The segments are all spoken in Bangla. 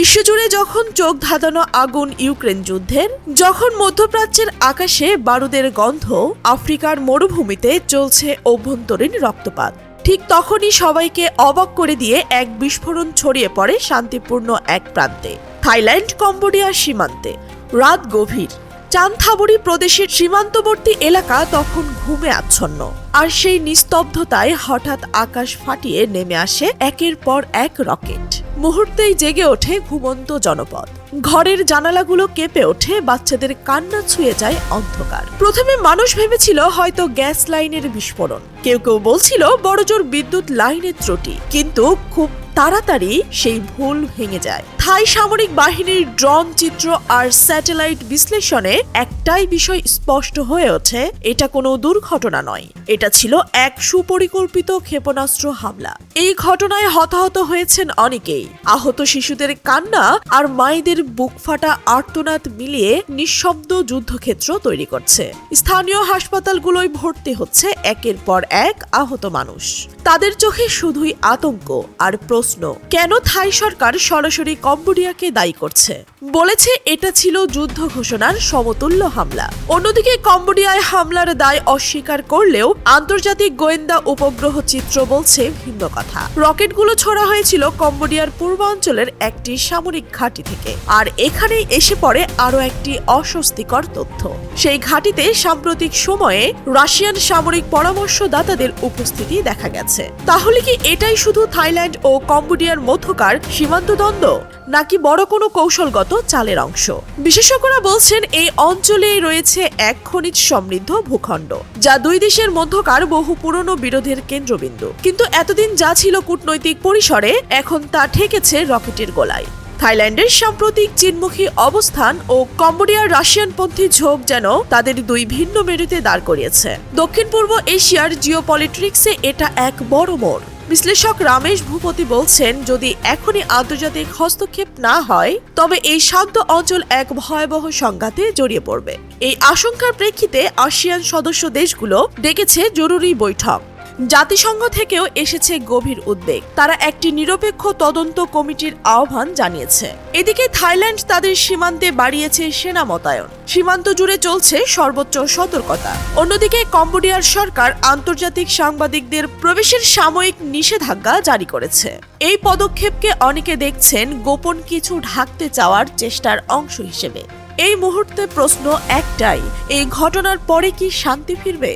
বিশ্বজুড়ে যখন চোখ ধাঁধানো আগুন ইউক্রেন যুদ্ধের, যখন মধ্যপ্রাচ্যের আকাশে বারুদের গন্ধ আফ্রিকার মরুভূমিতে চলছে অভ্যন্তরীণ রক্তপাত, ঠিক তখনই সবাইকে অবাক করে দিয়ে এক বিস্ফোরণ ছড়িয়ে পড়ে শান্তিপূর্ণ এক প্রান্তে, থাইল্যান্ড কম্বোডিয়া সীমান্তে। রাত গভীর। চান্থাবুরি প্রদেশের সীমান্তবর্তী এলাকা তখন ঘুমে আচ্ছন্ন। আর সেই নিস্তব্ধতায় হঠাৎ আকাশ ফাটিয়ে নেমে আসে একের পর এক রকেট। মুহূর্তেই জেগে ওঠে ঘুমন্ত জনপদ। ঘরের জানালাগুলো কেঁপে ওঠে, বাচ্চাদের কান্না ছুঁয়ে যায় অন্ধকার। প্রথমে মানুষ ভেবেছিল হয়তো গ্যাস লাইনের বিস্ফোরণ। কেউ কেউ বলছিল বড়জোর বিদ্যুৎ লাইনের ত্রুটি, কিন্তু খুব তাড়াতাড়ি সেই ভুল ভেঙে যায়। থাই সামরিক বাহিনীর ড্রোন চিত্র আর স্যাটেলাইট বিশ্লেষণে একটাই বিষয় স্পষ্ট হয়ে ওঠে, এটা কোনো দুর্ঘটনা নয়। এটা ছিল এক সুপরিকল্পিত ক্ষেপণাস্ত্র হামলা। এই ঘটনায় হতাহত হয়েছেন অনেকেই। আহত শিশুদের কান্না আর মায়েদের বুক ফাটা আর্তনাদ মিলিয়ে নিঃশব্দ যুদ্ধক্ষেত্র তৈরি করছে। স্থানীয় হাসপাতালগুলোয় ভর্তি হচ্ছে একের পর এক আহত মানুষ। তাদের চোখে শুধুই আতঙ্ক আর প্রশ্ন, কেন থাই সরকার সরাসরি কম্বোডিয়াকে দায়ী করছে? বলেছে, এটা ছিল যুদ্ধ ঘোষণার সমতুল্য হামলা। অন্যদিকে কম্বোডিয়ায় হামলার দায় অস্বীকার করলেও আন্তর্জাতিক গোয়েন্দা উপগ্রহ চিত্র বলছে ভিন্ন কথা। রকেটগুলো ছোড়া হয়েছিল কম্বোডিয়ার পূর্বাঞ্চলের একটি সামরিক ঘাঁটি থেকে। আর এখানেই এসে পড়ে আরও একটি অস্বস্তিকর তথ্য। সেই ঘাঁটিতে সাম্প্রতিক সময়ে রাশিয়ান সামরিক পরামর্শদাতাদের উপস্থিতি দেখা গেছে। তাহলে কি এটাই শুধু থাইল্যান্ড ও কম্বোডিয়ার মধ্যকার সীমান্ত দ্বন্দ্ব, নাকি বড় কোনো কৌশলগত চালের অংশ? বিশেষজ্ঞরা বলছেন, এই অঞ্চলেই রয়েছে এক খনিজ সমৃদ্ধ ভূখণ্ড, যা দুই দেশের মধ্যকার বহু পুরনো বিরোধের কেন্দ্রবিন্দু। কিন্তু এতদিন যা ছিল কূটনৈতিক পরিসরে, এখন তা ঠেকেছে রকেটের গোলায়। থাইল্যান্ডের সাম্প্রতিক চীনমুখী অবস্থান ও কম্বোডিয়ার রাশিয়ানপন্থী ঝোঁক যেন তাদের দুই ভিন্ন মেরুতে দাঁড় করিয়েছে। দক্ষিণ পূর্ব এশিয়ার জিওপলিটিক্সে এটা এক বড় মোড়। বিশ্লেষক রামেশ ভূপতি বলছেন, যদি এখনই আন্তর্জাতিক হস্তক্ষেপ না হয়, তবে এই শান্ত অঞ্চল এক ভয়াবহ সংঘাতে জড়িয়ে পড়বে। এই আশঙ্কার প্রেক্ষিতে আসিয়ান সদস্য দেশগুলো ডেকেছে জরুরি বৈঠক। জাতিসংঘ থেকেও এসেছে গভীর উদ্বেগ। তারা একটি নিরপেক্ষ তদন্ত কমিটির আহ্বান জানিয়েছে। এদিকে থাইল্যান্ড তাদের সীমান্তে বাড়িয়েছে সেনা মোতায়েন। সীমান্ত জুড়ে চলছে সর্বোচ্চ সতর্কতা। অন্যদিকে কম্বোডিয়ার সরকার আন্তর্জাতিক সাংবাদিকদের প্রবেশের সাময়িক নিষেধাজ্ঞা জারি করেছে। এই পদক্ষেপকে অনেকে দেখছেন গোপন কিছু ঢাকতে চাওয়ার চেষ্টার অংশ হিসেবে। এই মুহূর্তে প্রশ্ন একটাই, এই ঘটনার পরে কি শান্তি ফিরবে?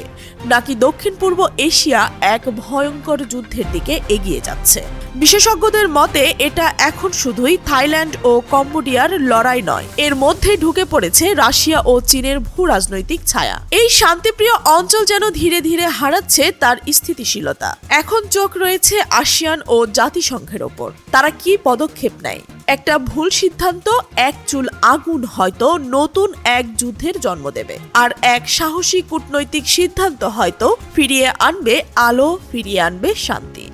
নাকি দক্ষিণ পূর্ব এশিয়া এক ভয়ঙ্কর যুদ্ধের দিকে এগিয়ে যাচ্ছে? বিশেষজ্ঞদের মতে, এটা এখন শুধুই থাইল্যান্ড ও কম্বোডিয়ার লড়াই নয়, এর মধ্যে ঢুকে পড়েছে রাশিয়া ও চীনের ভূ রাজনৈতিক ছায়া। এই শান্তিপ্রিয় অঞ্চল যেন ধীরে ধীরে হারাচ্ছে তার স্থিতিশীলতা। এখন চোখ রয়েছে আসিয়ান ও জাতিসংঘের ওপর। তারা কি পদক্ষেপ নেয়? একটা ভুল সিদ্ধান্ত, এক চুল আগুন হয়তো নতুন এক যুদ্ধের জন্ম দেবে। আর এক সাহসী কূটনৈতিক সিদ্ধান্ত হয়তো ফিরিয়ে আনবে, আলো ফিরিয়ে আনবে শান্তি।